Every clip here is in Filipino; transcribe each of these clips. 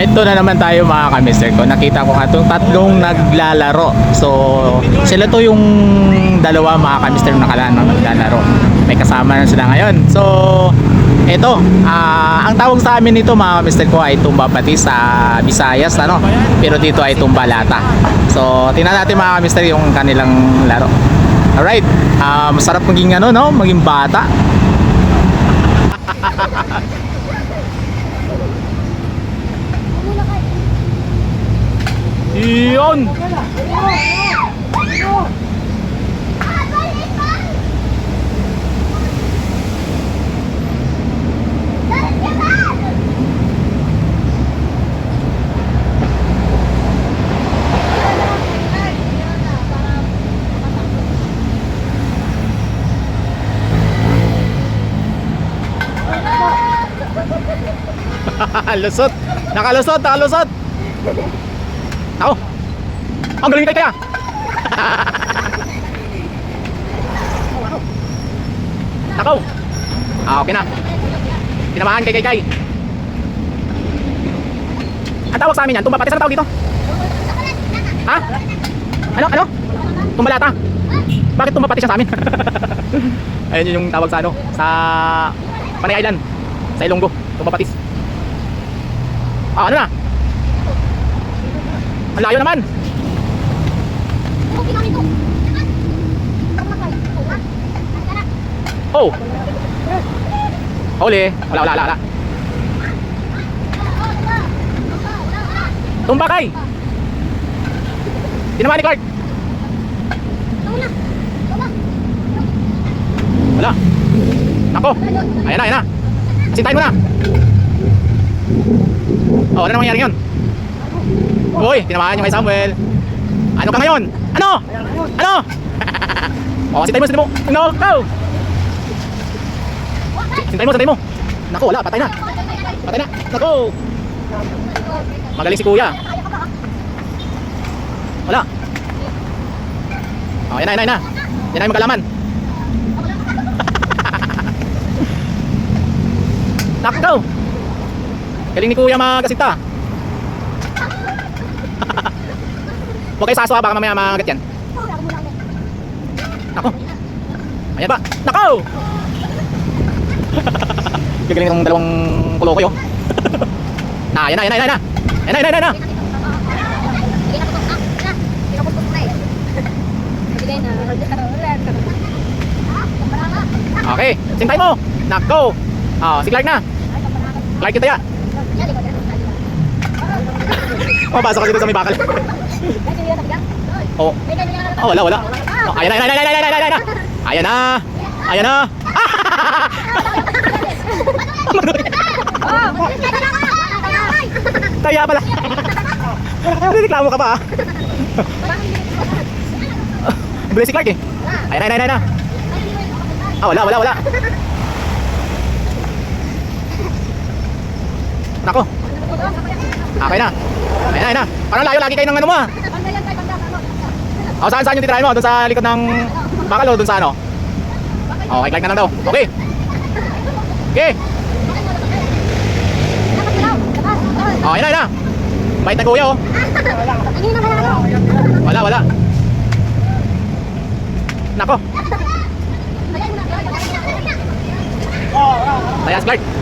Ito na naman tayo mga kamister ko. Nakita ko nga itong tatlong naglalaro. So, sila to yung dalawa mga kamister na nakalaan na naglalaro. May kasama na sila ngayon. So, ito, ah, ang tawag sa amin nito mga kamister ko ay tumbapati sa Visayas, ano? Pero dito ay tumbalata. So, tingnan natin mga kamister yung kanilang laro. Alright, ah, masarap maging ano, no? Maging bata. Iyon! lusot! Nakalusot! Nakalusot! Ako! Ang galing kay kaya! Nakaw! Ah, okay na. Tinamaan kay kay kay. Ang tawag sa amin yan, tumbapati. Saan tawag dito? Ha? Ano? Ano? Tumbalata. Bakit tumbapati siya sa amin? Ayun yun yung tawag sa ano, sa Panay Island, sa Ilonggo, tumbapatis. Ah, ano na? Ang layo naman. Oh. Huli. Wala, wala, wala, wala. Tumbakay. Tinamaan ni Clark. Wala. Nako. Ayan na, ayan na. Sintayin mo na. Oh, ano nang mangyari yun? Uy, tinamaan yung kay Samuel. Ano ka ngayon? Ano? Ano? oh, sintayin mo, sintayin mo. No, go! Sintayin mo, sintayin mo. Nako, wala, patay na. Patay na. Nako. Magaling si kuya. Wala. Oh, yan na, yan na, yan na. Yan na yung magkalaman. Nako. Galing ni kuya magasinta. Huwag kayo saso ha, baka mamaya magat yan. Nako. Ayan ba? Nako! Gagaling itong dalawang kulo ko yun. na, yan na, yan na, yan na. Yan na, yan na, yan na. Okay, sintay mo. Nako. Oh, si Clark na. Clark kita ya. Mabasa kasi dito sa may bakal. Oh. Oh, wala, wala. Oh, ayan na, ayan na, ayan na, ayan na, ayan na. Ayan na. Kaya pala. Reklamo ka ah. Bilis si Clark eh. Ayan ayan na, ayan na. Ah, wala, wala, wala. Nako. Okay na. Ayan na, ayan na. Parang layo lagi kayo ng ano mo ah. O, saan saan yung titirahin mo? Doon sa likod ng bakal o doon sa ano? Okay, click na lang daw. Okay. Okay. Oh, ayan na, ayan na. Bait na kuya oh. Wala, wala. Nako. Tayas, Clark.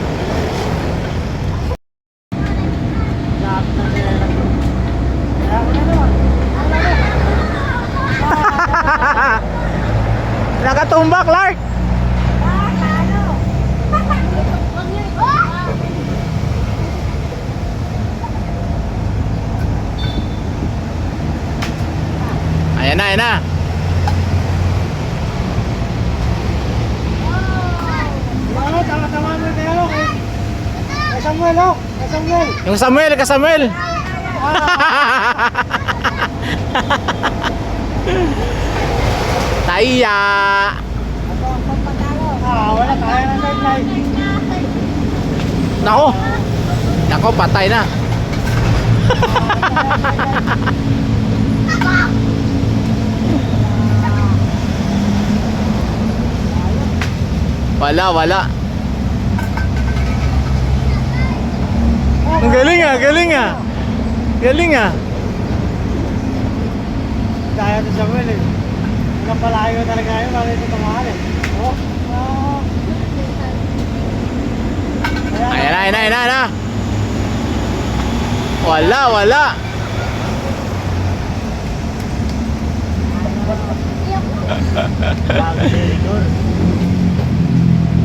Nakatumba, Clark. Ayan na, ayan na. Ano, tama-tama mo kayo, kay... Kay Samuel, oh! Kay Samuel! Yung Samuel, ka Samuel. Light. Nako. Nako, patay na. Wala, wala. Ang galing ah, galing ah. Galing ah. Kaya to Samuel eh. Napalayo talaga yun, bakit ito tumahan eh. Oh, ah. Ayan na, ayan na, ayan na, ayan na. Wala, wala.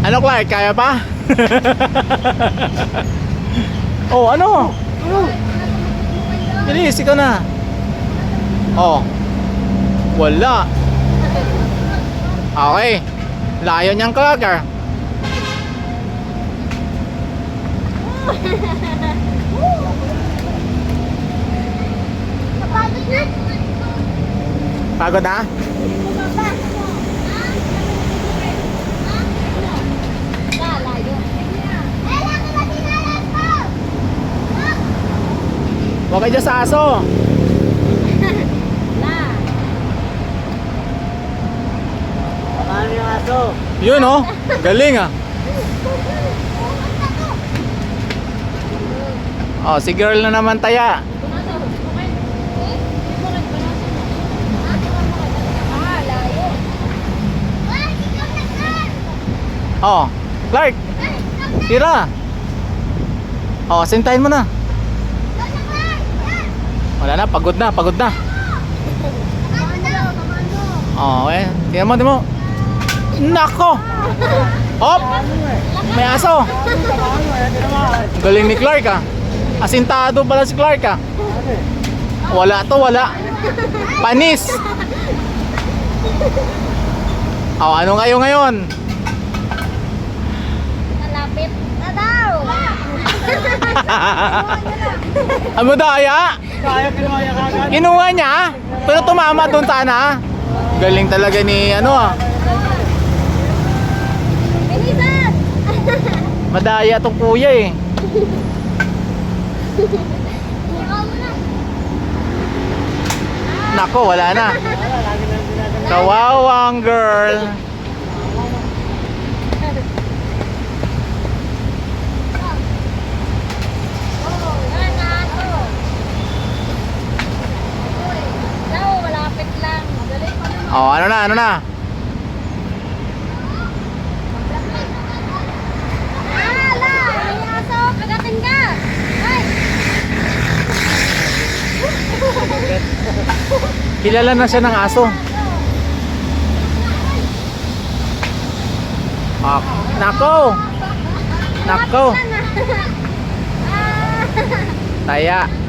Ano Clark, kaya pa? oh, ano? Bilis, ikaw na. Oh. Wala. Okay. Layo niyang Clark ah. Kapagod na. Pagod na? Huwag kayo sa aso. Aso? Yun oh. Galing ah. Oh, si girl na naman taya. Oh, Clark, tira. Oh, sintayin mo na. Wala na, pagod na, pagod na. Oh, eh. Tingnan mo, tingnan mo. Nako! Hop! May aso. Galing ni Clark ah. Asintado pala si Clark ah. Wala to, wala. Panis. Oh, ano kayo ngayon? Nalapit na daw. Ano daya? Kaya. Kinuha niya, pero tumama doon sana. Galing talaga ni ano ah. Madaya tong kuya eh. Nako, wala na. Kawawang girl. Oh, ano na, ano na? Ala! May aso! Kagatin ka! Ay! Kilala na siya ng aso. Ah, nako. Nako. Ah! Taya.